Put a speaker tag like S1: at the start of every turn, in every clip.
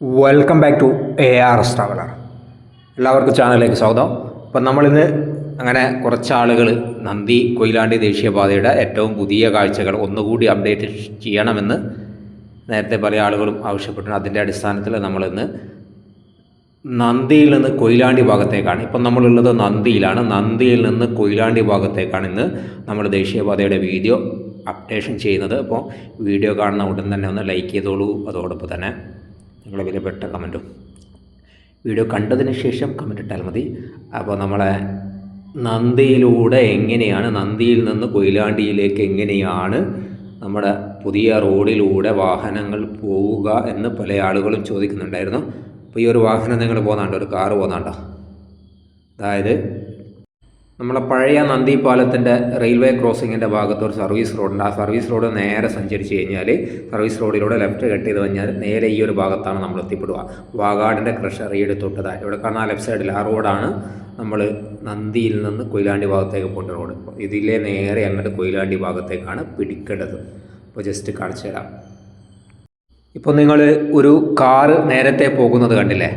S1: Welcome back to A R S traveller എല്ലാവർക്കും ചാനലിലേക്ക് സ്വാഗതം. അപ്പം നമ്മളിന്ന് അങ്ങനെ കുറച്ച് ആളുകൾ നന്ദി കൊയിലാണ്ടി ദേശീയപാതയുടെ ഏറ്റവും പുതിയ കാഴ്ചകൾ ഒന്നുകൂടി അപ്ഡേറ്റ് ചെയ്യണമെന്ന് നേരത്തെ പല ആളുകളും ആവശ്യപ്പെട്ടിട്ടുണ്ട് അതിന്റെ അടിസ്ഥാനത്തിൽ നമ്മളിന്ന് നന്ദിയിൽ നിന്ന് കൊയിലാണ്ടി ഭാഗത്തേക്കാണ്. ഇപ്പം നമ്മളുള്ളത് നന്ദിയിലാണ്. നന്ദിയിൽ നിന്ന് കൊയിലാണ്ടി ഭാഗത്തേക്കാണ് ഇന്ന് നമ്മൾ ദേശീയപാതയുടെ വീഡിയോ അപ്ഡേഷൻ ചെയ്യുന്നത്. അപ്പോൾ വീഡിയോ കാണുന്ന ഉടൻ തന്നെ ഒന്ന് ലൈക്ക് ചെയ്തോളൂ. അതോടൊപ്പം തന്നെ നിങ്ങളുടെ വിലപ്പെട്ട കമന്റും. വീഡിയോ കണ്ടതിന് ശേഷം കമന്റ് ഇട്ടാൽ മതി. അപ്പോൾ നമ്മളെ നന്ദിയിലൂടെ എങ്ങനെയാണ് നന്ദിയിൽ നിന്ന് കൊയിലാണ്ടിയിലേക്ക് എങ്ങനെയാണ് നമ്മുടെ പുതിയ റോഡിലൂടെ വാഹനങ്ങൾ പോവുക എന്ന് പല ആളുകളും ചോദിക്കുന്നുണ്ടായിരുന്നു. അപ്പോൾ ഈ ഒരു വാഹനം നിങ്ങൾ പോകുന്നുണ്ടോ ഒരു കാറ് പോകുന്നുണ്ടോ അതായത് നമ്മളെ പഴയ നന്ദി പാലത്തിന്റെ റെയിൽവേ ക്രോസിങ്ങിന്റെ ഭാഗത്ത് ഒരു സർവീസ് റോഡുണ്ട്. ആ സർവീസ് റോഡ് നേരെ സഞ്ചരിച്ച് കഴിഞ്ഞാൽ സർവീസ് റോഡിലൂടെ ലെഫ്റ്റ് കട്ട് ചെയ്ത് കഴിഞ്ഞാൽ നേരെ ഈ ഒരു ഭാഗത്താണ് നമ്മൾ എത്തിപ്പെടുക. വാഗാടിന്റെ ക്രഷറിയുടെ തൊട്ടതായി ഇവിടെ കാണാൻ ആ ലെഫ്റ്റ് സൈഡിൽ ആ റോഡാണ് നമ്മൾ നന്ദിയിൽ നിന്ന് കൊയിലാണ്ടി ഭാഗത്തേക്ക് പോകേണ്ട റോഡ്. ഇതിലെ നേരെ അങ്ങോട്ട് കൊയിലാണ്ടി ഭാഗത്തേക്കാണ് പിടിക്കേണ്ടത്. അപ്പോൾ ജസ്റ്റ് കാണിച്ചു തരാം. ഇപ്പോൾ നിങ്ങൾ ഒരു കാറ് നേരത്തെ പോകുന്നത് കണ്ടില്ലേ?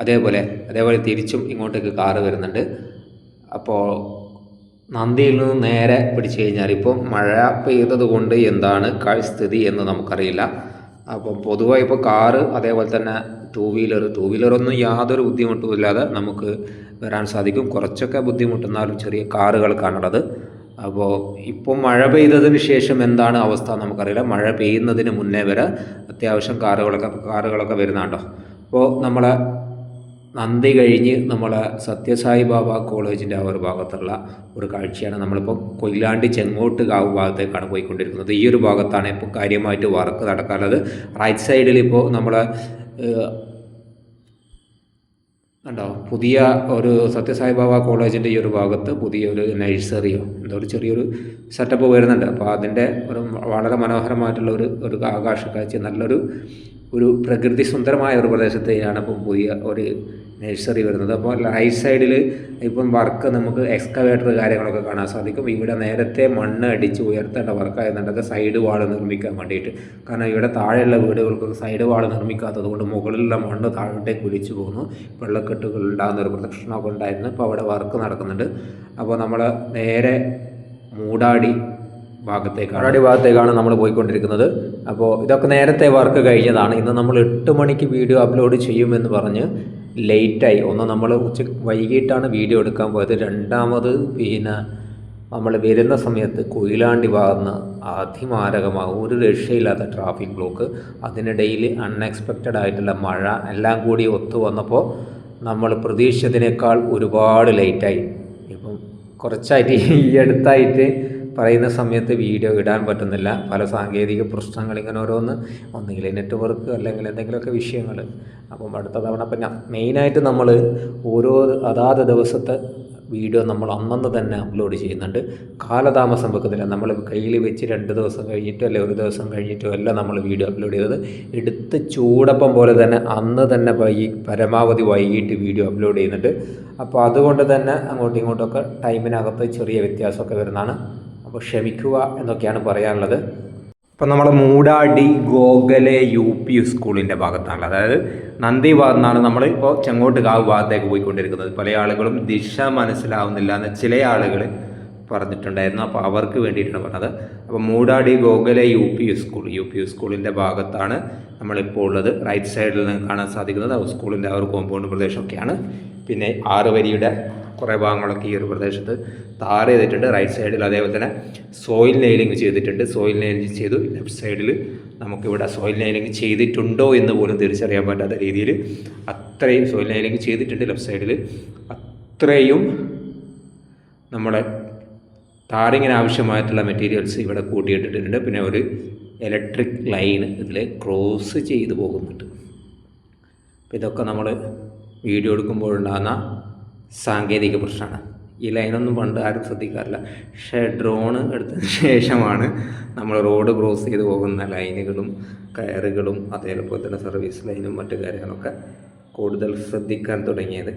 S1: അതേപോലെ അതേപോലെ തിരിച്ചും ഇങ്ങോട്ടേക്ക് കാറ് വരുന്നുണ്ട്. അപ്പോൾ നന്ദിയിൽ നിന്ന് നേരെ പിടിച്ചു കഴിഞ്ഞാൽ ഇപ്പോൾ മഴ പെയ്തത് കൊണ്ട് എന്താണ് സ്ഥിതി എന്ന് നമുക്കറിയില്ല. അപ്പം പൊതുവായി ഇപ്പോൾ കാറ് അതേപോലെ തന്നെ ടൂ വീലർ ടൂ വീലറൊന്നും യാതൊരു ബുദ്ധിമുട്ടും ഇല്ലാതെ നമുക്ക് വരാൻ സാധിക്കും. കുറച്ചൊക്കെ ബുദ്ധിമുട്ടുന്നാലും ചെറിയ കാറുകൾക്കാണുള്ളത് അപ്പോൾ ഇപ്പോൾ മഴ പെയ്തതിന് ശേഷം എന്താണ് അവസ്ഥ നമുക്കറിയില്ല. മഴ പെയ്യുന്നതിന് മുന്നേ വരെ അത്യാവശ്യം കാറുകളൊക്കെ കാറുകളൊക്കെ വരുന്നുണ്ടോ? അപ്പോൾ നമ്മളെ നന്ദി കഴിഞ്ഞ് നമ്മൾ സത്യസായി ബാബ കോളേജിന്റെ ആ ഒരു ഭാഗത്തുള്ള ഒരു കാഴ്ചയാണ് നമ്മളിപ്പോൾ കൊയിലാണ്ടി ചെങ്ങോട്ട് കാവ് ഭാഗത്തേക്കാണ് പോയിക്കൊണ്ടിരിക്കുന്നത്. ഈ ഒരു ഭാഗത്താണ് ഇപ്പോൾ കാര്യമായിട്ട് വർക്ക് നടക്കാറുള്ളത് റൈറ്റ് സൈഡിൽ ഇപ്പോൾ നമ്മൾ ഉണ്ടോ പുതിയ ഒരു സത്യസായി ബാബ കോളേജിന്റെ ഈ ഒരു ഭാഗത്ത് പുതിയൊരു നഴ്സറിയോ എന്തോ ഒരു ചെറിയൊരു സെറ്റപ്പ് വരുന്നുണ്ട്. അപ്പോൾ അതിന്റെ ഒരു വളരെ മനോഹരമായിട്ടുള്ള ഒരു ഒരു ആകാശ കാഴ്ച നല്ലൊരു ഒരു പ്രകൃതി സുന്ദരമായ ഒരു പ്രദേശത്തെയാണ് ഇപ്പം പുതിയ ഒരു നഴ്സറി വരുന്നത്. അപ്പോൾ റൈറ്റ് സൈഡിൽ ഇപ്പം വർക്ക് നമുക്ക് എക്സ്കവേറ്റർ കാര്യങ്ങളൊക്കെ കാണാൻ സാധിക്കും. ഇവിടെ നേരത്തെ മണ്ണ് അടിച്ച് ഉയർത്തേണ്ട വർക്കായിരുന്നുണ്ട് സൈഡ് വാൾ നിർമ്മിക്കാൻ വേണ്ടിയിട്ട്. കാരണം ഇവിടെ താഴെയുള്ള വീടുകൾക്ക് സൈഡ് വാൾ നിർമ്മിക്കാത്തത് കൊണ്ട് മുകളിലുള്ള മണ്ണ് താഴോട്ടേക്ക് ഒലിച്ചു പോകുന്നു വെള്ളക്കെട്ടുകൾ ഉണ്ടാകുന്ന ഒരു പ്രദക്ഷിണമൊക്കെ ഉണ്ടായിരുന്നു. ഇപ്പോൾ അവിടെ വർക്ക് നടക്കുന്നുണ്ട്. അപ്പോൾ നമ്മൾ നേരെ മൂടാടി ഭാഗത്തേക്കാണ് മൂടാടി ഭാഗത്തേക്കാണ് നമ്മൾ പോയിക്കൊണ്ടിരിക്കുന്നത്. അപ്പോൾ ഇതൊക്കെ നേരത്തെ വർക്ക് കഴിഞ്ഞതാണ്. ഇന്ന് നമ്മൾ എട്ട് മണിക്ക് വീഡിയോ അപ്ലോഡ് ചെയ്യുമെന്ന് പറഞ്ഞ് ലേറ്റായി. ഒന്ന് നമ്മൾ ഉച്ച വൈകിട്ടാണ് വീഡിയോ എടുക്കാൻ പോയത്. രണ്ടാമത് പിന്നെ നമ്മൾ വരുന്ന സമയത്ത് കൊയിലാണ്ടി ഭാഗത്ത് അതിമാരകമാകും. ഒരു രക്ഷയില്ലാത്ത ട്രാഫിക് ബ്ലോക്ക്. അതിനിടയിൽ അൺഎക്സ്പെക്റ്റഡ് ആയിട്ടുള്ള മഴ എല്ലാം കൂടി ഒത്തു വന്നപ്പോൾ നമ്മൾ പ്രതീക്ഷിച്ചതിനേക്കാൾ ഒരുപാട് ലേറ്റായി. ഇപ്പം കുറച്ചായിട്ട് ഈ അടുത്തായിട്ട് പറയുന്ന സമയത്ത് വീഡിയോ ഇടാൻ പറ്റുന്നില്ല. പല സാങ്കേതിക പ്രശ്നങ്ങൾ ഇങ്ങനെ ഓരോന്ന്. ഒന്നുകിൽ നെറ്റ്വർക്ക് അല്ലെങ്കിൽ എന്തെങ്കിലുമൊക്കെ വിഷയങ്ങൾ. അപ്പം അടുത്ത തവണ ഞാൻ മെയിനായിട്ട് നമ്മൾ ഓരോ അതാത് ദിവസത്തെ വീഡിയോ നമ്മൾ അന്നന്ന് തന്നെ അപ്ലോഡ് ചെയ്യുന്നുണ്ട്. കാലതാമസം വെക്കുന്നില്ല. നമ്മൾ കയ്യിൽ വെച്ച് രണ്ട് ദിവസം കഴിഞ്ഞിട്ടോ അല്ലെങ്കിൽ ഒരു ദിവസം കഴിഞ്ഞിട്ടോ അല്ല നമ്മൾ വീഡിയോ അപ്ലോഡ് ചെയ്തത്. എടുത്ത് ചൂടപ്പം പോലെ തന്നെ അന്ന് തന്നെ വൈകി പരമാവധി വൈകിട്ട് വീഡിയോ അപ്ലോഡ് ചെയ്യുന്നുണ്ട്. അപ്പോൾ അതുകൊണ്ട് തന്നെ അങ്ങോട്ടും ഇങ്ങോട്ടൊക്കെ ടൈമിനകത്ത് ചെറിയ വ്യത്യാസമൊക്കെ വരുന്നതാണ്. അപ്പോൾ ക്ഷമിക്കുക എന്നൊക്കെയാണ് പറയാനുള്ളത്. ഇപ്പം നമ്മൾ മൂടാടി ഗോഗലെ യു പി സ്കൂളിന്റെ ഭാഗത്താണ്. അതായത് നന്ദി ഭാഗത്താണ് നമ്മൾ ഇപ്പോൾ ചെങ്ങോട്ട് കാവ് ഭാഗത്തേക്ക് പോയിക്കൊണ്ടിരിക്കുന്നത്. പല ആളുകളും ദിശ മനസ്സിലാവുന്നില്ല എന്ന് ചില ആളുകൾ പറഞ്ഞിട്ടുണ്ടായിരുന്നു. അപ്പോൾ അവർക്ക് വേണ്ടിയിട്ടാണ് പറഞ്ഞത്. അപ്പോൾ Moodadi Gokhale U P school. U P സ്കൂളിന്റെ ഭാഗത്താണ് നമ്മളിപ്പോൾ ഉള്ളത്. റൈറ്റ് സൈഡിൽ നിന്ന് കാണാൻ സാധിക്കുന്നത് സ്കൂളിന്റെ ആ ഒരു കോമ്പൗണ്ട് പ്രദേശമൊക്കെയാണ്. പിന്നെ ആറ് വരിയുടെ കുറേ ഭാഗങ്ങളൊക്കെ ഈ ഒരു പ്രദേശത്ത് താർ ചെയ്തിട്ടുണ്ട്. റൈറ്റ് സൈഡിൽ അതേപോലെ തന്നെ സോയിൽ നെയിലിംഗ് ചെയ്തിട്ടുണ്ട്. സോയിൽ നെയിലിംഗ് ചെയ്തു. ലെഫ്റ്റ് സൈഡിൽ നമുക്കിവിടെ സോയിൽ നെയിലിംഗ് ചെയ്തിട്ടുണ്ടോ എന്ന് പോലും തിരിച്ചറിയാൻ പറ്റാത്ത രീതിയിൽ അത്രയും സോയിൽ നെയിലിംഗ് ചെയ്തിട്ടുണ്ട്. ലെഫ്റ്റ് സൈഡിൽ അത്രയും നമ്മുടെ താറിങ്ങിന് ആവശ്യമായിട്ടുള്ള മെറ്റീരിയൽസ് ഇവിടെ കൂട്ടിയിട്ടിട്ടുണ്ട്. പിന്നെ ഒരു ഇലക്ട്രിക് ലൈൻ ഇതിൽ ക്രോസ് ചെയ്തു പോകുന്നുണ്ട്. ഇതൊക്കെ നമ്മൾ വീഡിയോ എടുക്കുമ്പോഴുണ്ടാകുന്ന സാങ്കേതിക പ്രശ്നമാണ് ഈ ലൈനൊന്നും പണ്ട് ആരും ശ്രദ്ധിക്കാറില്ല. പക്ഷേ ഡ്രോണ് എടുത്തതിന് ശേഷമാണ് നമ്മൾ റോഡ് ക്രോസ് ചെയ്ത് പോകുന്ന ലൈനുകളും കയറുകളും അതേപോലെ തന്നെ സർവീസ് ലൈനും മറ്റു കാര്യങ്ങളൊക്കെ കൂടുതൽ ശ്രദ്ധിക്കാൻ തുടങ്ങിയത്.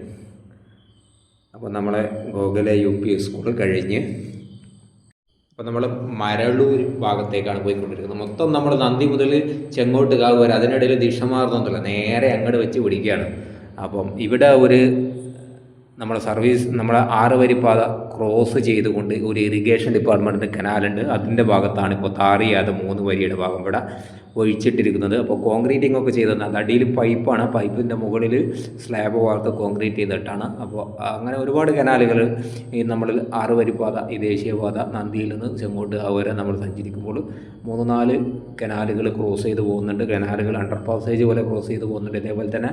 S1: അപ്പോൾ നമ്മളെ ഗോകുല യു പി സ്കൂൾ കഴിഞ്ഞ് അപ്പോൾ നമ്മൾ മരളൂർ ഭാഗത്തേക്കാണ് പോയിക്കൊണ്ടിരിക്കുന്നത്. മൊത്തം നമ്മൾ നന്ദി മുതൽ ചെങ്ങോട്ട് കാവ് വരെ അതിനിടയിൽ ദിശ മാറുന്നൊന്നുമില്ല നേരെ അങ്ങോട്ട് വെച്ച് പിടിക്കുകയാണ്. അപ്പം ഇവിടെ ഒരു നമ്മുടെ സർവീസ് നമ്മുടെ ആറ് വരിപ്പാത ക്രോസ് ചെയ്തുകൊണ്ട് ഒരു ഇറിഗേഷൻ ഡിപ്പാർട്ട്മെന്റിന്റെ കനാലുണ്ട്. അതിന്റെ ഭാഗത്താണ് ഇപ്പോൾ താറിയാതെ മൂന്ന് വരിയുടെ ഭാഗം ഇവിടെ ഒഴിച്ചിട്ടിരിക്കുന്നത്. അപ്പോൾ കോൺക്രീറ്റിംഗ് ഒക്കെ ചെയ്ത് അത് അടിയിൽ പൈപ്പാണ്. പൈപ്പിന്റെ മുകളിൽ സ്ലാബ് വാർത്ത് കോൺക്രീറ്റ് ചെയ്തിട്ടാണ്. അപ്പോൾ അങ്ങനെ ഒരുപാട് കനാലുകൾ ഈ നമ്മൾ ആറ് വരിപ്പാത ഈ ദേശീയപാത നന്ദിയിൽ നിന്ന് ചെങ്ങോട്ട് വരെ നമ്മൾ സഞ്ചരിക്കുമ്പോൾ മൂന്ന് നാല് കനാലുകൾ ക്രോസ് ചെയ്ത് പോകുന്നുണ്ട്. കനാലുകൾ അണ്ടർ പാസേജ് പോലെ ക്രോസ് ചെയ്ത് പോകുന്നുണ്ട്. ഇതേപോലെ തന്നെ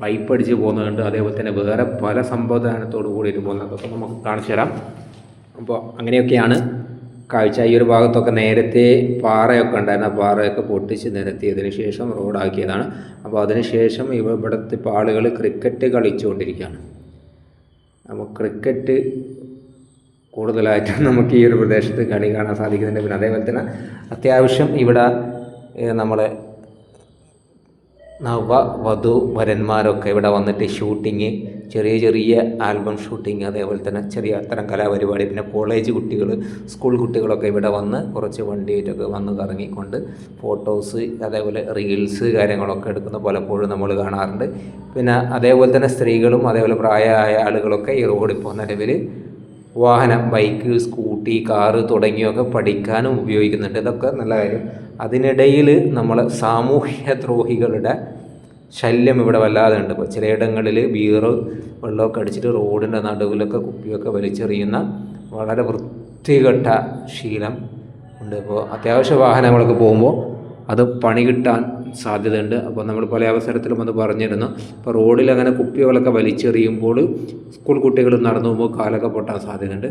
S1: പൈപ്പ് അടിച്ച് പോകുന്നുണ്ട് അതേപോലെ തന്നെ വേറെ പല സംവിധാനത്തോടു കൂടിയിട്ട് പോകുന്നത്. അതൊക്കെ നമുക്ക് കാണിച്ചു തരാം. അപ്പോൾ അങ്ങനെയൊക്കെയാണ് കാഴ്ച. ഈ ഒരു ഭാഗത്തൊക്കെ നേരത്തെ പാറയൊക്കെ ഉണ്ടായിരുന്ന. പാറയൊക്കെ പൊട്ടിച്ച് നിരത്തിയതിന് ശേഷം റോഡാക്കിയതാണ്. അപ്പോൾ അതിനുശേഷം ഇവ ഇവിടുത്തെ ഇപ്പോൾ ആളുകൾ ക്രിക്കറ്റ് കളിച്ചുകൊണ്ടിരിക്കുകയാണ്. അപ്പോൾ ക്രിക്കറ്റ് കൂടുതലായിട്ടും നമുക്ക് ഈ ഒരു പ്രദേശത്ത് കളി കാണാൻ സാധിക്കുന്നുണ്ട് പിന്നെ അതേപോലെ തന്നെ അത്യാവശ്യം ഇവിടെ നമ്മൾ നവ വധു വരന്മാരൊക്കെ ഇവിടെ വന്നിട്ട് ഷൂട്ടിങ് ചെറിയ ചെറിയ ആൽബം ഷൂട്ടിങ് അതേപോലെ തന്നെ ചെറിയ അത്തരം കലാപരിപാടി പിന്നെ കോളേജ് കുട്ടികൾ സ്കൂൾ കുട്ടികളൊക്കെ ഇവിടെ വന്ന് കുറച്ച് വണ്ടിയായിട്ടൊക്കെ വന്ന് കറങ്ങിക്കൊണ്ട് ഫോട്ടോസ് അതേപോലെ റീൽസ് കാര്യങ്ങളൊക്കെ എടുക്കുന്ന പലപ്പോഴും നമ്മൾ കാണാറുണ്ട്. പിന്നെ അതേപോലെ തന്നെ സ്ത്രീകളും അതേപോലെ പ്രായമായ ആളുകളൊക്കെ ഈ റോഡിൽ പോകുന്ന നിലവിൽ വാഹനം ബൈക്ക് സ്കൂട്ടി കാറ് തുടങ്ങിയൊക്കെ പഠിക്കാനും ഉപയോഗിക്കുന്നുണ്ട്. ഇതൊക്കെ നല്ല കാര്യം. അതിനിടയിൽ നമ്മൾ സാമൂഹ്യ ദ്രോഹികളുടെ ശല്യം ഇവിടെ വല്ലാതെ ഉണ്ട്. ഇപ്പോൾ ചിലയിടങ്ങളിൽ ബീറ് വെള്ളമൊക്കെ അടിച്ചിട്ട് റോഡിന്റെ നടുവിലൊക്കെ കുപ്പിയൊക്കെ വലിച്ചെറിയുന്ന വളരെ വൃത്തികെട്ട ശീലം ഉണ്ട്. ഇപ്പോൾ അത്യാവശ്യ വാഹനങ്ങളൊക്കെ പോകുമ്പോൾ അത് പണി കിട്ടാൻ സാധ്യതയുണ്ട്. അപ്പോൾ നമ്മൾ പല അവസരത്തിലും അത് പറഞ്ഞിരുന്നു. അപ്പോൾ റോഡിൽ അങ്ങനെ കുപ്പികളൊക്കെ വലിച്ചെറിയുമ്പോൾ സ്കൂൾ കുട്ടികൾ നടന്നു പോകുമ്പോൾ കാലൊക്കെ പൊട്ടാൻ സാധ്യതയുണ്ട്.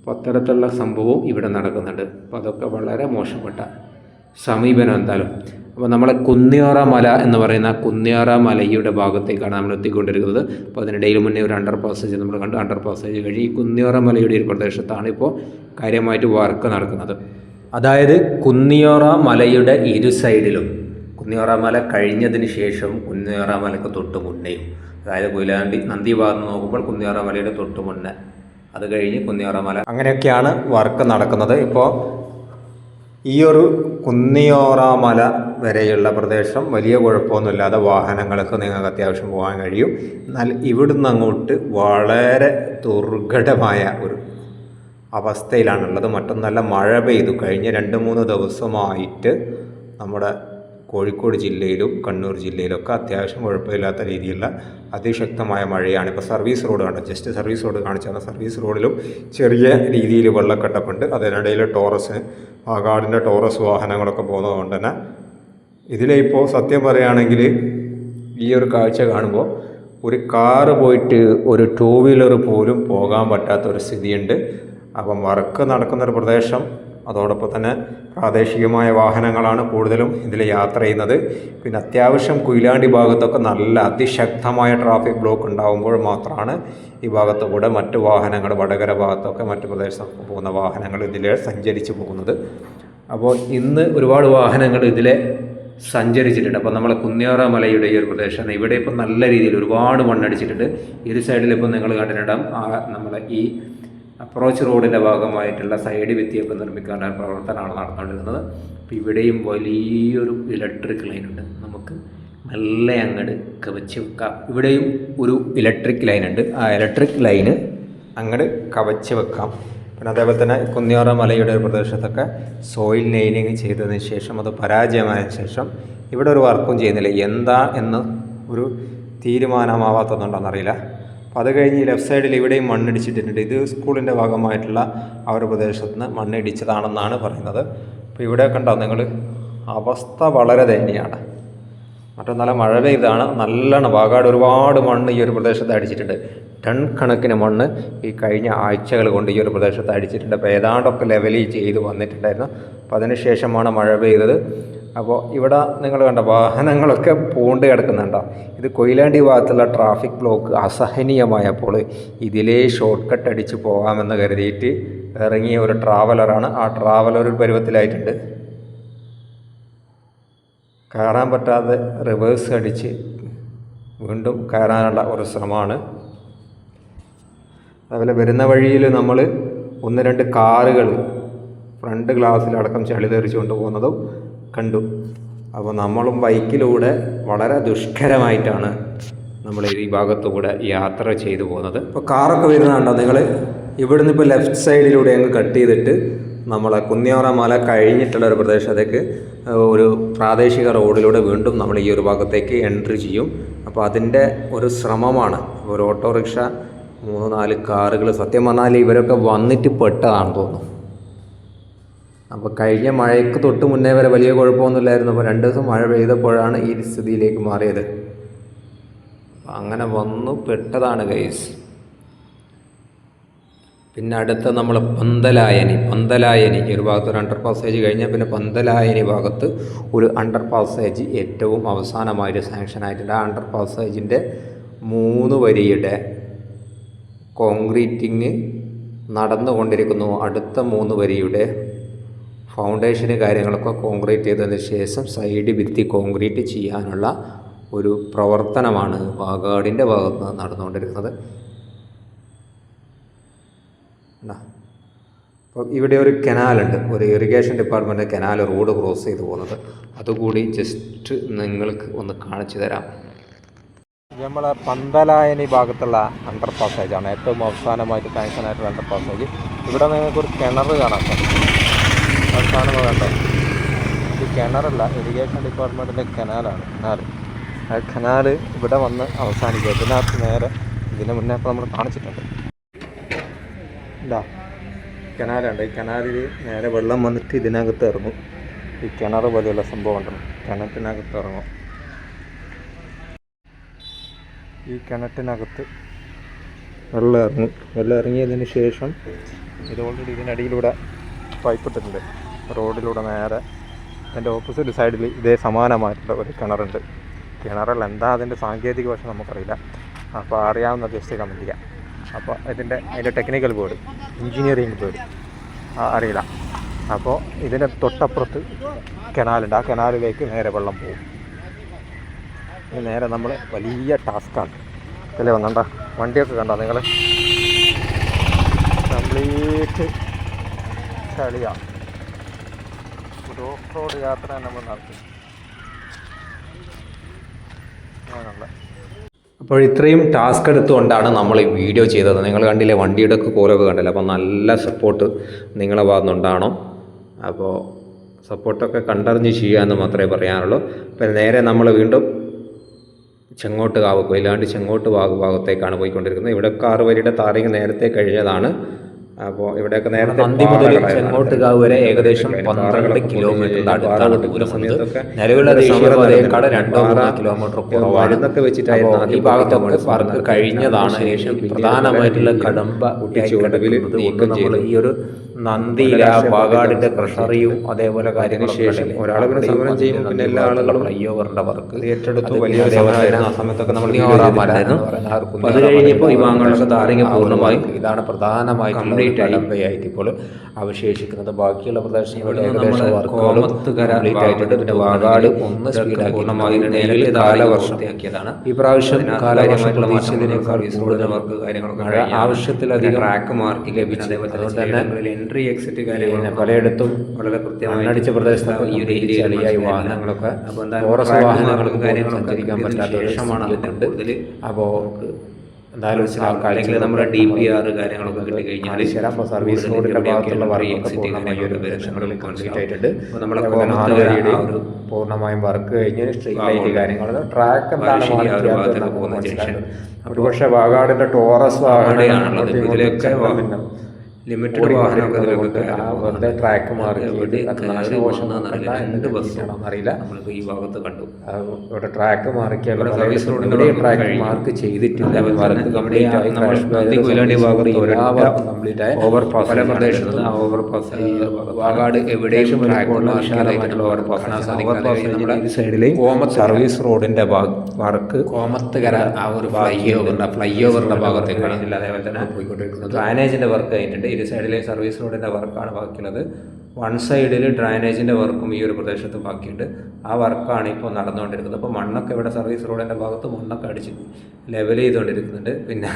S1: അപ്പോൾ അത്തരത്തിലുള്ള സംഭവവും ഇവിടെ നടക്കുന്നുണ്ട്. അപ്പോൾ അതൊക്കെ വളരെ മോശപ്പെട്ട സമീപനം എന്തായാലും. അപ്പോൾ നമ്മളെ കുന്നിയോറ മല എന്ന് പറയുന്ന കുന്നിയോറ മലയുടെ ഭാഗത്തേക്കാണ് നമ്മൾ എത്തിക്കൊണ്ടിരിക്കുന്നത്. അപ്പോൾ അതിനിടയിൽ മുന്നേ ഒരു അണ്ടർ പാസേജ് നമ്മൾ കണ്ടു. അണ്ടർ പാസേജ് കഴിഞ്ഞ് ഈ കുന്നിയോറ മലയുടെ ഒരു പ്രദേശത്താണ് ഇപ്പോൾ കാര്യമായിട്ട് വർക്ക് നടക്കുന്നത്. അതായത് കുന്നിയോറ മലയുടെ ഇരു സൈഡിലും കുന്നിയോറ മല കഴിഞ്ഞതിന് ശേഷം കുന്നിയോറ മലക്ക് തൊട്ട് മുന്നേയും അതായത് കൊയിലാണ്ടി നന്ദി ഭാഗത്ത് നോക്കുമ്പോൾ കുന്നിയോറ മലയുടെ തൊട്ട് മുന്നേ അത് കഴിഞ്ഞ് കുന്നിയോറ മല അങ്ങനെയൊക്കെയാണ് വർക്ക് നടക്കുന്നത്. ഇപ്പോൾ ഈ ഒരു കുന്നിയോറ മല വരെയുള്ള പ്രദേശം വലിയ കുഴപ്പമൊന്നുമില്ലാതെ വാഹനങ്ങൾക്ക് നിങ്ങൾക്ക് അത്യാവശ്യം പോകാൻ കഴിയും. എന്നാൽ ഇവിടുന്ന് അങ്ങോട്ട് വളരെ ദുർഘടമായ ഒരു അവസ്ഥയിലാണുള്ളത്. മറ്റൊന്നല്ല മഴ പെയ്തു. കഴിഞ്ഞ രണ്ട് മൂന്ന് ദിവസമായിട്ട് നമ്മുടെ കോഴിക്കോട് ജില്ലയിലും കണ്ണൂർ ജില്ലയിലൊക്കെ അത്യാവശ്യം കുഴപ്പമില്ലാത്ത രീതിയിലുള്ള അതിശക്തമായ മഴയാണ് ഇപ്പോൾ സർവീസ് റോഡ് കാണാം ജസ്റ്റ് സർവീസ് റോഡ് കാണിച്ചാൽ സർവീസ് റോഡിലും ചെറിയ രീതിയിൽ വെള്ളക്കെട്ടപ്പുണ്ട് അതിനിടയിൽ ടോറസ് പാകാടിന്റെ ടോറസ് വാഹനങ്ങളൊക്കെ പോകുന്നതുകൊണ്ട് തന്നെ ഇതിലിപ്പോൾ സത്യം പറയുകയാണെങ്കിൽ ഈ ഒരു കാഴ്ച കാണുമ്പോൾ ഒരു കാറ് പോയിട്ട് ഒരു ടൂ വീലർ പോലും പോകാൻ പറ്റാത്ത ഒരു സ്ഥിതിയുണ്ട്. അപ്പം വർക്ക് നടക്കുന്ന ഒരു പ്രദേശം അതോടൊപ്പം തന്നെ പ്രാദേശികമായ വാഹനങ്ങളാണ് കൂടുതലും ഇതിൽ യാത്ര ചെയ്യുന്നത്. പിന്നെ അത്യാവശ്യം കുയിലാണ്ടി ഭാഗത്തൊക്കെ നല്ല അതിശക്തമായ ട്രാഫിക് ബ്ലോക്ക് ഉണ്ടാകുമ്പോൾ മാത്രമാണ് ഈ ഭാഗത്ത് കൂടെ മറ്റ് വാഹനങ്ങൾ വടകര ഭാഗത്തൊക്കെ മറ്റ് പ്രദേശത്തൊക്കെ പോകുന്ന വാഹനങ്ങൾ ഇതിലെ സഞ്ചരിച്ച് പോകുന്നത്. അപ്പോൾ ഇന്ന് ഒരുപാട് വാഹനങ്ങൾ ഇതിലെ സഞ്ചരിച്ചിട്ടുണ്ട്. അപ്പോൾ നമ്മളെ കുന്നിയാറ മലയുടെ ഈ ഒരു പ്രദേശമാണ് ഇവിടെ ഇപ്പം നല്ല രീതിയിൽ ഒരുപാട് മണ്ണടിച്ചിട്ടുണ്ട്. ഇരു സൈഡിൽ ഇപ്പം നിങ്ങൾ കണ്ടിട്ടുണ്ടാകും നമ്മളെ ഈ അപ്രോച്ച് റോഡിന്റെ ഭാഗമായിട്ടുള്ള സൈഡ് ഭിത്തിയൊക്കെ നിർമ്മിക്കാനുള്ള പ്രവർത്തനമാണ് നടന്നുകൊണ്ടിരുന്നത്. അപ്പോൾ ഇവിടെയും വലിയൊരു ഇലക്ട്രിക് ലൈൻ ഉണ്ട്. നമുക്ക് നല്ല അങ്ങോട്ട് കവച്ച് വെക്കാം. ഇവിടെയും ഒരു ഇലക്ട്രിക് ലൈൻ ഉണ്ട്. ആ ഇലക്ട്രിക് ലൈന് അങ്ങോട്ട് കവച്ച് വെക്കാം. പിന്നെ അതേപോലെ തന്നെ കുന്നിയോറ മലയുടെ ഒരു പ്രദേശത്തൊക്കെ സോയിൽ നെയിലിങ് ചെയ്തതിന് ശേഷം അത് പരാജയമായ ശേഷം ഇവിടെ ഒരു വർക്കും ചെയ്യുന്നില്ല. എന്താ എന്ന് ഒരു തീരുമാനമാവാത്തതുകൊണ്ടാണെന്നറിയില്ല. അപ്പോൾ അത് കഴിഞ്ഞ് ലെഫ്റ്റ് സൈഡിൽ ഇവിടെയും മണ്ണിടിച്ചിട്ടുണ്ട് ഇത് സ്കൂളിന്റെ ഭാഗമായിട്ടുള്ള ആ ഒരു പ്രദേശത്ത് നിന്ന് മണ്ണിടിച്ചതാണെന്നാണ് പറയുന്നത്. അപ്പോൾ ഇവിടെ കണ്ടോ നിങ്ങൾ അവസ്ഥ വളരെ ദയനീയമാണ്. മറ്റൊന്നല്ല മഴ പെയ്താണ്. നല്ലോണം വാകാട് ഒരുപാട് മണ്ണ് ഈ ഒരു പ്രദേശത്ത് അടിച്ചിട്ടുണ്ട്. ടൺ കണക്കിന് മണ്ണ് ഈ കഴിഞ്ഞ ആഴ്ചകൾ കൊണ്ട് ഈ ഒരു പ്രദേശത്ത് അടിച്ചിട്ടുണ്ട്. അപ്പോൾ ഏതാണ്ടൊക്കെ ലെവലിൽ ചെയ്ത് വന്നിട്ടുണ്ടായിരുന്നു. അപ്പോൾ അതിനുശേഷമാണ് മഴ പെയ്തത്. അപ്പോൾ ഇവിടെ നിങ്ങൾ കണ്ട വാഹനങ്ങളൊക്കെ പൂണ്ട് കിടക്കുന്നുണ്ടോ? ഇത് കൊയിലാണ്ടി ഭാഗത്തുള്ള ട്രാഫിക് ബ്ലോക്ക് അസഹനീയമായപ്പോൾ ഇതിലേ ഷോർട്ട് കട്ട് അടിച്ച് പോകാമെന്ന് കരുതിയിട്ട് ഇറങ്ങിയ ഒരു ട്രാവലറാണ് ആ ട്രാവലർ ഒരു പരുവത്തിലായിട്ടുണ്ട്. കയറാൻ പറ്റാതെ റിവേഴ്സ് അടിച്ച് വീണ്ടും കയറാനുള്ള ഒരു ശ്രമമാണ്. അതുപോലെ വരുന്ന വഴിയിൽ നമ്മൾ ഒന്ന് രണ്ട് കാറുകൾ ഫ്രണ്ട് ഗ്ലാസ്സിലടക്കം ചളി തെറിച്ചുകൊണ്ട് പോകുന്നതും കണ്ടു. അപ്പോൾ നമ്മളും ബൈക്കിലൂടെ വളരെ ദുഷ്കരമായിട്ടാണ് നമ്മൾ ഈ ഭാഗത്തുകൂടെ യാത്ര ചെയ്തു പോകുന്നത്. ഇപ്പോൾ കാറൊക്കെ വരുന്നുണ്ടോ നിങ്ങൾ? ഇവിടുന്ന് ഇപ്പോൾ ലെഫ്റ്റ് സൈഡിലൂടെ അങ്ങ് കട്ട് ചെയ്തിട്ട് നമ്മളെ കുന്നിയോറ മല കഴിഞ്ഞിട്ടുള്ള ഒരു പ്രദേശത്തേക്ക് ഒരു പ്രാദേശിക റോഡിലൂടെ വീണ്ടും നമ്മൾ ഈ ഒരു ഭാഗത്തേക്ക് എൻട്രി ചെയ്യും. അപ്പോൾ അതിന്റെ ഒരു ശ്രമമാണ്. ഒരു ഓട്ടോറിക്ഷ മൂന്ന് നാല് കാറുകൾ സത്യം പറഞ്ഞാൽ ഇവരൊക്കെ വന്നിട്ട് പെട്ടതാണെന്ന് തോന്നുന്നു. അപ്പോൾ കഴിഞ്ഞ മഴയ്ക്ക് തൊട്ട് മുന്നേ വരെ വലിയ കുഴപ്പമൊന്നുമില്ലായിരുന്നു. അപ്പോൾ രണ്ട് ദിവസം മഴ പെയ്തപ്പോഴാണ് ഈ സ്ഥിതിയിലേക്ക് മാറിയത്. അങ്ങനെ വന്നു പെട്ടതാണ് ഗൈസ് പിന്നെ അടുത്ത നമ്മൾ പന്തലായനി പന്തലായനി. ഒരു ഭാഗത്ത് ഒരു അണ്ടർ പാസേജ് കഴിഞ്ഞാൽ പിന്നെ പന്തലായനി ഭാഗത്ത് ഒരു അണ്ടർ പാസേജ് ഏറ്റവും അവസാനമായൊരു സാങ്ഷൻ ആയിട്ടുണ്ട്. ആ അണ്ടർ പാസേജിന്റെ മൂന്ന് വരിയുടെ കോൺക്രീറ്റിങ് നടന്നുകൊണ്ടിരിക്കുന്നു. അടുത്ത മൂന്ന് വരിയുടെ ഫൗണ്ടേഷന് കാര്യങ്ങളൊക്കെ കോൺക്രീറ്റ് ചെയ്തതിന് ശേഷം സൈഡ് ഭിത്തി കോൺക്രീറ്റ് ചെയ്യാനുള്ള ഒരു പ്രവർത്തനമാണ് വാഗാടിന്റെ ഭാഗത്ത് നിന്ന് നടന്നുകൊണ്ടിരിക്കുന്നത്? അപ്പോൾ ഇവിടെ ഒരു കനാലുണ്ട്. ഒരു irrigation department canal road cross ചെയ്ത് പോകുന്നത്. അതുകൂടി ജസ്റ്റ് നിങ്ങൾക്ക് ഒന്ന് കാണിച്ചു തരാം. നമ്മൾ പന്തലായനി ഭാഗത്തുള്ള അണ്ടർ പാസേജാണ് ഏറ്റവും അവസാനമായിട്ട് സാങ്ഷൻ ആയിട്ടുള്ള അണ്ടർ പാസേജ് ഇവിടെ നിങ്ങൾക്ക് ഒരു കിണർ കാണാൻ സാധിക്കും. അവസാനം കണ്ടോ ഇത് കിണറല്ല ഇറിഗേഷൻ ഡിപ്പാർട്ട്മെന്റിന്റെ കനാലാണ് കനാൽ. ആ കനാൽ ഇവിടെ വന്ന് അവസാനിക്കുക. ഇതിനകത്ത് നേരെ ഇതിന് മുന്നേ ഇപ്പോൾ നമ്മൾ കാണിച്ചിട്ടുണ്ട്. ഇതാ കനാലുണ്ട്. ഈ കനാലിൽ നേരെ വെള്ളം വന്നിട്ട് ഇതിനകത്ത് ഇറങ്ങും. ഈ കിണർ പോലെയുള്ള സംഭവം ഉണ്ടല്ലോ. കിണറ്റിനകത്ത് ഇറങ്ങും. ഈ കിണറ്റിനകത്ത് വെള്ളം ഇറങ്ങും. വെള്ളം ഇറങ്ങിയതിന് ശേഷം ഇത് ഓൾറെഡി ഇതിനടിയിലൂടെ പൈപ്പ് ഇട്ടിട്ടുണ്ട്. റോഡിലൂടെ നേരെ എന്റെ ഓപ്പോസിറ്റ് സൈഡിൽ ഇതേ സമാനമായിട്ടുള്ള ഒരു കിണറുണ്ട്. കിണറല്ല എന്താ അതിന്റെ സാങ്കേതിക വശം നമുക്കറിയില്ല. അപ്പോൾ അറിയാവുന്ന ജസ്റ്റ് കമന്റ് ചെയ്യാം. അപ്പോൾ ഇതിന്റെ അതിന്റെ ടെക്നിക്കൽ ബോർഡ് എഞ്ചിനീയറിംഗ് ബോർഡ് അറിയില്ല. അപ്പോൾ ഇതിന്റെ തൊട്ടപ്പുറത്ത് കനാലുണ്ട് ആ കനാലിലേക്ക് നേരെ വെള്ളം പോകും. നേരെ നമ്മൾ വലിയ ടാസ്ക്കാണ് ഇതിലെ വന്നണ്ട? വണ്ടിയൊക്കെ കണ്ടോ നിങ്ങൾ കംപ്ലീറ്റ് ചളിയാണ് ഒരു ഓഫ് റോഡ് യാത്ര നമ്മൾ നടത്തി. അങ്ങനെയുള്ള. അപ്പോൾ ഇത്രയും ടാസ്ക് എടുത്തുകൊണ്ടാണ് നമ്മൾ ഈ വീഡിയോ ചെയ്തത്. നിങ്ങൾ കണ്ടില്ലേ വണ്ടിയുടെ ഒക്കെ കോലൊക്കെ കണ്ടില്ലേ. അപ്പോൾ നല്ല സപ്പോർട്ട് നിങ്ങളെ ഭാഗത്തുനിന്നുണ്ടാണോ അപ്പോൾ സപ്പോർട്ടൊക്കെ കണ്ടറിഞ്ഞ് ചെയ്യുക എന്ന് മാത്രമേ പറയാനുള്ളൂ. പിന്നെ നേരെ നമ്മൾ വീണ്ടും ചെങ്ങോട്ട് കാവ് കൊയിലാണ്ട് ചെങ്ങോട്ട് ഭാഗ ഭാഗത്തേക്കാണ് പോയിക്കൊണ്ടിരിക്കുന്നത്. ഇവിടെ കാറ് വരിയുടെ താറിങ് നേരത്തെ കഴിഞ്ഞതാണ്. അപ്പോൾ ഇവിടെയൊക്കെ നേരത്തെ
S2: നന്ദി മുതൽ. ചെങ്ങോട്ടുകാവ് വരെ ഏകദേശം പന്ത്രണ്ട് കിലോമീറ്ററിന്റെ അടുത്താണ്
S1: പാറ
S2: ദൂരം വന്നത്.
S1: സമയത്തൊക്കെ
S2: നിലവിലുള്ള
S1: നടന്നിട്ടുണ്ട്.
S2: രണ്ടോ മൂന്നോ കിലോമീറ്റർ കുറവാണ്.
S1: വെച്ചിട്ടായിരുന്നു
S2: ഈ ഭാഗത്തൊക്കെ
S1: പാർക്ക്
S2: കഴിഞ്ഞതാണ്
S1: ശേഷം
S2: പ്രധാനമായിട്ടുള്ള കടമ്പ
S1: ഒട്ടിച്ച് ഒടുവിൽ നീക്കം
S2: നമ്മൾ ഈ ഒരു നന്ദിയില വാഗാടിന്റെ
S1: ലക്ഷ്യപ്പെട്ട
S2: ക്രഷറിയും അതേപോലെ കാര്യങ്ങൾ
S1: ശേഷം
S2: ഒരാളെ
S1: സമരം ചെയ്യും, പിന്നെ എല്ലാ ആളുകളും
S2: ഫ്ലൈ ഓവറിന്റെ വർക്ക്
S1: ഏറ്റെടുത്തു.
S2: വലിയ
S1: ആ സമയത്തൊക്കെ നമ്മൾ
S2: അത്
S1: കഴിഞ്ഞപ്പോ
S2: കഴിഞ്ഞപ്പോൾ ഈ ഭാഗങ്ങളിലൊക്കെ താരങ്ങ
S1: പൂർണമായും
S2: ഇതാണ് പ്രധാനമായിട്ടുള്ള ഇപ്പോൾ അവശേഷിക്കുന്നത്. ബാക്കിയുള്ള പ്രദേശങ്ങളുടെ
S1: ഇവിടുന്ന്
S2: ഏകദേശം വർക്കുകളും
S1: കോമത്തുകര
S2: ആയിട്ടുണ്ട്. പിന്നെ വാഗാട് ഒന്ന് സ്പീഡാക്കി
S1: കാലവർഷത്തെയാക്കിയതാണ്
S2: ഈ പ്രാവശ്യം കാലവർഷം പ്രതീക്ഷിച്ചതിനേക്കാൾ കൂടുതൽ
S1: വർക്ക് കാര്യങ്ങളൊക്കെ
S2: ആവശ്യത്തിലധികം
S1: ട്രാക്ക് മാർക്ക്
S2: ലഭിച്ചു. അതുകൊണ്ട് തന്നെ
S1: എൻട്രി എക്സിറ്റ് കാര്യങ്ങൾ
S2: പലയിടത്തും
S1: വളരെ കൃത്യമായി
S2: അടിച്ച പ്രദേശത്ത്
S1: ഈ ഒരു മനസ്സിലായില്ല.
S2: വാഹനങ്ങളൊക്കെ ഫോറസ്റ്റ് വാഹനങ്ങൾക്ക്
S1: മാർക്കും
S2: സഞ്ചരിക്കാൻ പറ്റാത്ത
S1: ശേഷമാണ് അതിന്റെ കൂടുതൽ
S2: അപ്പോൾ
S1: അല്ലെങ്കിൽ നമ്മുടെ ഡി പി ആർ കാര്യങ്ങളൊക്കെ കിട്ടി കഴിഞ്ഞാൽ
S2: സർവീസ് വർക്കൊക്കെ പൂർണമായും വർക്ക് കഴിഞ്ഞ് സ്ട്രീറ്റ് ലൈറ്റ് കാര്യങ്ങൾ ട്രാക്ക് എന്താണ് മനസ്സിലാകുന്നത് ഒരുപക്ഷെ വാഗാടിന്റെ ടോറസ്
S1: അവിടെയാണുള്ളത്. ഇതിലൊക്കെ ലിമിറ്റഡ് വാഹനമൊക്കെ
S2: വെറുതെ ട്രാക്ക് മാറി
S1: ബസ്സും
S2: അറിയില്ല.
S1: നമ്മളിപ്പോൾ ഈ ഭാഗത്ത് കണ്ടു.
S2: ഇവിടെ ട്രാക്ക് മാറിക്കാനുള്ള
S1: സർവീസ്
S2: ട്രാക്ക് മാർക്ക് ചെയ്തിട്ടില്ല.
S1: തന്നെ
S2: കംപ്ലീറ്റ് ആയി
S1: ഭാഗത്ത്
S2: കംപ്ലീറ്റ് ആയി.
S1: ഓവർ പാസ്
S2: പല
S1: പല
S2: പ്രദേശത്തും
S1: പ്രദേശത്തും ആ ഓവർ പാസ്
S2: വാഗാട് എവിടെയും
S1: ട്രാക്കുള്ള
S2: വിശാലമായിട്ടുള്ള
S1: ഓവർ പാസ്
S2: കാണാൻ
S1: ഓവർ പാസ്
S2: സാധിക്കും
S1: ഈ സൈഡിലെയും
S2: കോമത്ത്
S1: സർവീസ് റോഡിന്റെ വർക്ക്
S2: കോമത്തുകര ആ ഒരു ഫ്ലൈ ഓവറിന്റെ ഫ്ലൈ ഓവറിന്റെ ഭാഗത്തേക്കാണ്
S1: അതേപോലെ തന്നെ
S2: പോയിക്കൊണ്ടിരിക്കുന്നത്.
S1: ഡ്രൈനേജിന്റെ വർക്ക് കഴിഞ്ഞിട്ടുണ്ട് ഇരു സൈഡിലെ സർവീസ് റോഡിന്റെ വർക്കാണ് ബാക്കിയുള്ളത്. വൺ സൈഡിൽ ഡ്രൈനേജിന്റെ വർക്കും ഈ ഒരു പ്രദേശത്ത് ബാക്കിയുണ്ട്. ആ വർക്കാണ് ഇപ്പോൾ നടന്നുകൊണ്ടിരിക്കുന്നത്. അപ്പോൾ മണ്ണൊക്കെ ഇവിടെ സർവീസ് റോഡിന്റെ ഭാഗത്ത് മണ്ണൊക്കെ അടിച്ച് ലെവൽ ചെയ്തുകൊണ്ടിരിക്കുന്നുണ്ട്. പിന്നെ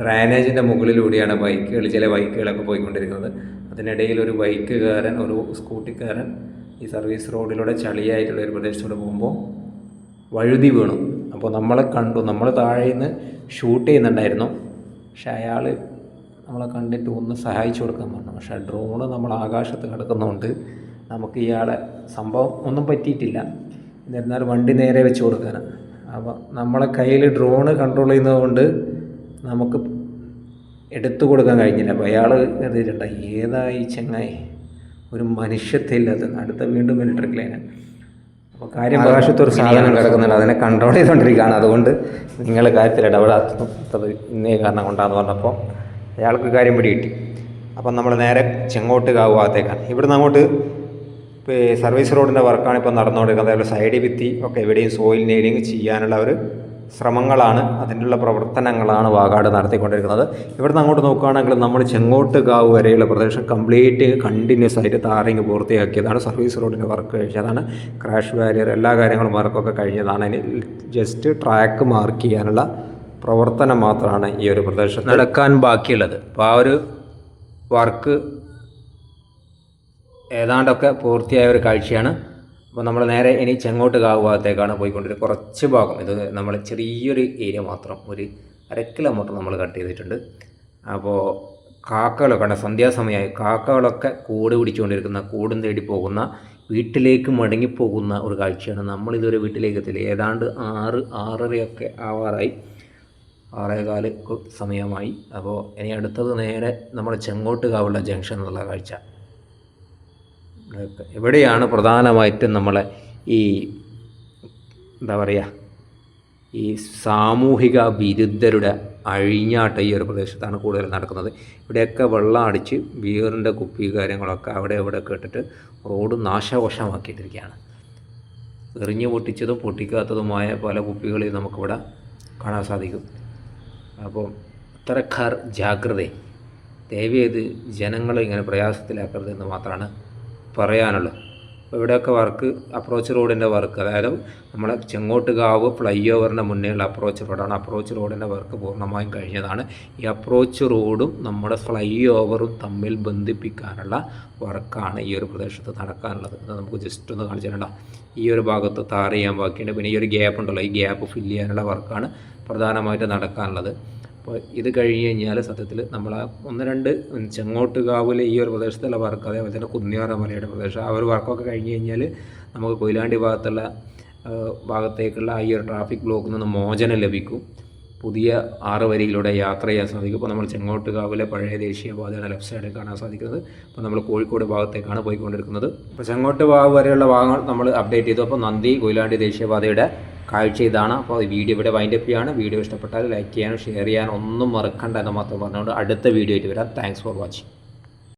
S1: ഡ്രൈനേജിന്റെ മുകളിലൂടെയാണ് ബൈക്കുകൾ ചില ബൈക്കുകളൊക്കെ പോയിക്കൊണ്ടിരിക്കുന്നത്. അതിനിടയിൽ ഒരു ബൈക്കുകാരൻ ഒരു സ്കൂട്ടിക്കാരൻ ഈ സർവീസ് റോഡിലൂടെ ചളിയായിട്ടുള്ള ഒരു പ്രദേശത്തൂടെ പോകുമ്പോൾ വഴുതി വീണു. അപ്പോൾ നമ്മളെ കണ്ടു. നമ്മൾ താഴെ നിന്ന് ഷൂട്ട് ചെയ്യുന്നുണ്ടായിരുന്നു. പക്ഷെ അയാൾ നമ്മളെ കണ്ടിട്ട് ഒന്ന് സഹായിച്ചു കൊടുക്കാൻ പറഞ്ഞു. പക്ഷേ ഡ്രോണ് നമ്മൾ ആകാശത്ത് കിടക്കുന്നതുകൊണ്ട് നമുക്ക് ഇയാളെ സംഭവം ഒന്നും പറ്റിയിട്ടില്ല. എന്നിരുന്നാൽ വണ്ടി നേരെ വെച്ച് കൊടുക്കാനാണ് അപ്പോൾ നമ്മളെ കയ്യിൽ ഡ്രോണ് കൺട്രോൾ ചെയ്യുന്നതുകൊണ്ട് നമുക്ക് എടുത്തു കൊടുക്കാൻ കഴിഞ്ഞില്ല. അപ്പോൾ അയാൾ കരുതിയിട്ടുണ്ട് ഏതായി ചെങ്ങായി? ഒരു മനുഷ്യത്വമില്ലാത്ത അടുത്ത വീണ്ടും ഇലക്ട്രിക് ലൈന് അപ്പോൾ കാര്യം ആകാശത്ത് ഒരു സാധനം കിടക്കുന്നുണ്ട്. അതിനെ കൺട്രോൾ ചെയ്തുകൊണ്ടിരിക്കുകയാണ്. അതുകൊണ്ട് നിങ്ങൾ കാര്യത്തിൽ ഇടപെടാത്തത് ഇന്നേ കാരണം കൊണ്ടാന്ന് പറഞ്ഞപ്പോൾ അയാൾക്ക് കാര്യം പിടി കിട്ടി. അപ്പം നമ്മൾ നേരെ ചെങ്ങോട്ട് കാവ് ഭാഗത്തേക്കാണ് ഇവിടുന്ന് അങ്ങോട്ട് സർവീസ് റോഡിന്റെ വർക്കാണ് ഇപ്പോൾ നടന്നുകൊണ്ടിരിക്കുന്നത്. അതേപോലെ സൈഡ് ഭിത്തി ഒക്കെ എവിടെയും സോയിൽ നെയിലിംഗ് ചെയ്യാനുള്ള ഒരു ശ്രമങ്ങളാണ്. അതിനുള്ള പ്രവർത്തനങ്ങളാണ് വാഗാട് നടത്തിക്കൊണ്ടിരിക്കുന്നത്. ഇവിടുന്ന് അങ്ങോട്ട് നോക്കുകയാണെങ്കിൽ നമ്മൾ ചെങ്ങോട്ട് കാവ് വരെയുള്ള പ്രദേശം കംപ്ലീറ്റ് കണ്ടിന്യൂസ് ആയിട്ട് താറിങ് പൂർത്തിയാക്കിയതാണ്. സർവീസ് റോഡിന്റെ വർക്ക് കഴിച്ചതാണ് ക്രാഷ് ബാരിയർ എല്ലാ കാര്യങ്ങളും വർക്കൊക്കെ കഴിഞ്ഞതാണ്. ഇനി ജസ്റ്റ് ട്രാക്ക് മാർക്ക് ചെയ്യാനുള്ള പ്രവർത്തനം മാത്രമാണ് ഈ ഒരു പ്രദേശത്ത് നടക്കാൻ ബാക്കിയുള്ളത്. അപ്പോൾ ആ ഒരു വർക്ക് ഏതാണ്ടൊക്കെ പൂർത്തിയായ ഒരു കാഴ്ചയാണ്. അപ്പോൾ നമ്മൾ നേരെ ഇനി ചെങ്ങോട്ട് ഭാഗത്തേക്കാണ് പോയിക്കൊണ്ടിരുന്നത് കുറച്ച് ഭാഗം. ഇത് നമ്മൾ ചെറിയൊരു ഏരിയ മാത്രം. ഒരു അര കിലോമീറ്റർ നമ്മൾ കട്ട് ചെയ്തിട്ടുണ്ട്. അപ്പോൾ കാക്കകളൊക്കെ ഉണ്ട് സന്ധ്യാസമയമായി കാക്കകളൊക്കെ കൂട് പിടിച്ചുകൊണ്ടിരിക്കുന്ന കൂടും തേടി പോകുന്ന വീട്ടിലേക്ക് മടങ്ങിപ്പോകുന്ന ഒരു കാഴ്ചയാണ്. നമ്മളിതുവരെ വീട്ടിലേക്ക് എത്തില്ല ഏതാണ്ട് ആറ് ആറരയൊക്കെ ആവാറായി. ആറേകാൽ സമയമായി. അപ്പോൾ ഇനി അടുത്തത് നേരെ നമ്മൾ ചെങ്ങോട്ട് കാവുള്ള ജംഗ്ഷൻ എന്നുള്ള കാഴ്ച എവിടെയാണ് പ്രധാനമായിട്ടും നമ്മളെ ഈ എന്താ പറയുക ഈ സാമൂഹിക വിരുദ്ധരുടെ അഴിഞ്ഞാട്ട ഈ ഒരു പ്രദേശത്താണ് കൂടുതൽ നടക്കുന്നത്. ഇവിടെയൊക്കെ വെള്ളം അടിച്ച് ബിയറിന്റെ കുപ്പി കാര്യങ്ങളൊക്കെ അവിടെ ഇവിടെ കേട്ടിട്ട് റോഡ് നാശകോശമാക്കിയിട്ടിരിക്കുകയാണ് എറിഞ്ഞു പൊട്ടിച്ചതും പൊട്ടിക്കാത്തതുമായ പല കുപ്പികളെയും നമുക്കിവിടെ കാണാൻ സാധിക്കും. അപ്പോൾ അത്തരക്കാർ ജാഗ്രത ദയവേത് ജനങ്ങളെ ഇങ്ങനെ പ്രയാസത്തിലാക്കരുത് എന്ന് മാത്രമാണ് പറയാനുള്ളത്. അപ്പോൾ ഇവിടെയൊക്കെ വർക്ക് അപ്രോച്ച് റോഡിന്റെ വർക്ക് അതായത് നമ്മളെ ചെങ്ങോട്ടുകാവ് ഫ്ലൈ ഓവറിന്റെ മുന്നേയുള്ള അപ്രോച്ച് റോഡാണ് അപ്രോച്ച് റോഡിന്റെ വർക്ക് പൂർണമായും കഴിഞ്ഞതാണ്. ഈ അപ്രോച്ച് റോഡും നമ്മുടെ ഫ്ലൈ ഓവറും തമ്മിൽ ബന്ധിപ്പിക്കാനുള്ള വർക്കാണ് ഈ ഒരു പ്രദേശത്ത് നടക്കാനുള്ളത്. അത് നമുക്ക് ജസ്റ്റ് ഒന്ന് കാണിച്ചിട്ടുണ്ടോ ഈ ഒരു ഭാഗത്ത് താർ ചെയ്യാൻ ബാക്കിയുണ്ട്. പിന്നെ ഈ ഒരു ഗ്യാപ്പ് ഉണ്ടല്ലോ. ഈ ഗ്യാപ്പ് ഫില്ല് ചെയ്യാനുള്ള വർക്കാണ് പ്രധാനമായിട്ട് നടക്കാനുള്ളത്. അപ്പോൾ ഇത് കഴിഞ്ഞ് കഴിഞ്ഞാൽ സത്യത്തിൽ നമ്മൾ ആ ഒന്ന് രണ്ട് ചെങ്ങോട്ടുകാവിലെ ഈ ഒരു പ്രദേശത്തുള്ള വർക്ക് അതേപോലെ തന്നെ കുന്നിയാറ മലയുടെ പ്രദേശം ആ ഒരു വർക്കൊക്കെ കഴിഞ്ഞ് കഴിഞ്ഞാൽ നമുക്ക് കൊയിലാണ്ടി ഭാഗത്തുള്ള ഭാഗത്തേക്കുള്ള ഈ ഒരു ട്രാഫിക് ബ്ലോക്കിൽ നിന്ന് മോചനം ലഭിക്കും. പുതിയ ആറ് വരിയിലൂടെ യാത്ര ചെയ്യാൻ സാധിക്കും. ഇപ്പോൾ നമ്മൾ ചെങ്ങോട്ടുകാവിലെ പഴയ ദേശീയപാതയുടെ ലെഫ്റ്റ് സൈഡിൽ കാണാൻ സാധിക്കുന്നത്. അപ്പോൾ നമ്മൾ കോഴിക്കോട് ഭാഗത്തേക്കാണ് പോയിക്കൊണ്ടിരിക്കുന്നത്. അപ്പോൾ ചെങ്ങോട്ട് ഭാഗം വരെയുള്ള ഭാഗങ്ങൾ നമ്മൾ അപ്ഡേറ്റ് ചെയ്തു. അപ്പോൾ നന്ദി കൊയിലാണ്ടി ദേശീയപാതയുടെ കാഴ്ച ഇതാണ്. അപ്പോൾ വീഡിയോ ഇവിടെ വൈൻഡപ്പ് ചെയ്യാണ്. വീഡിയോ ഇഷ്ടപ്പെട്ടാൽ ലൈക്ക് ചെയ്യാനും ഷെയർ ചെയ്യാനും ഒന്നും മറക്കണ്ട എന്ന് മാത്രം പറഞ്ഞുകൊണ്ട് അടുത്ത വീഡിയോ ആയിട്ട് വരാം. Thanks for watching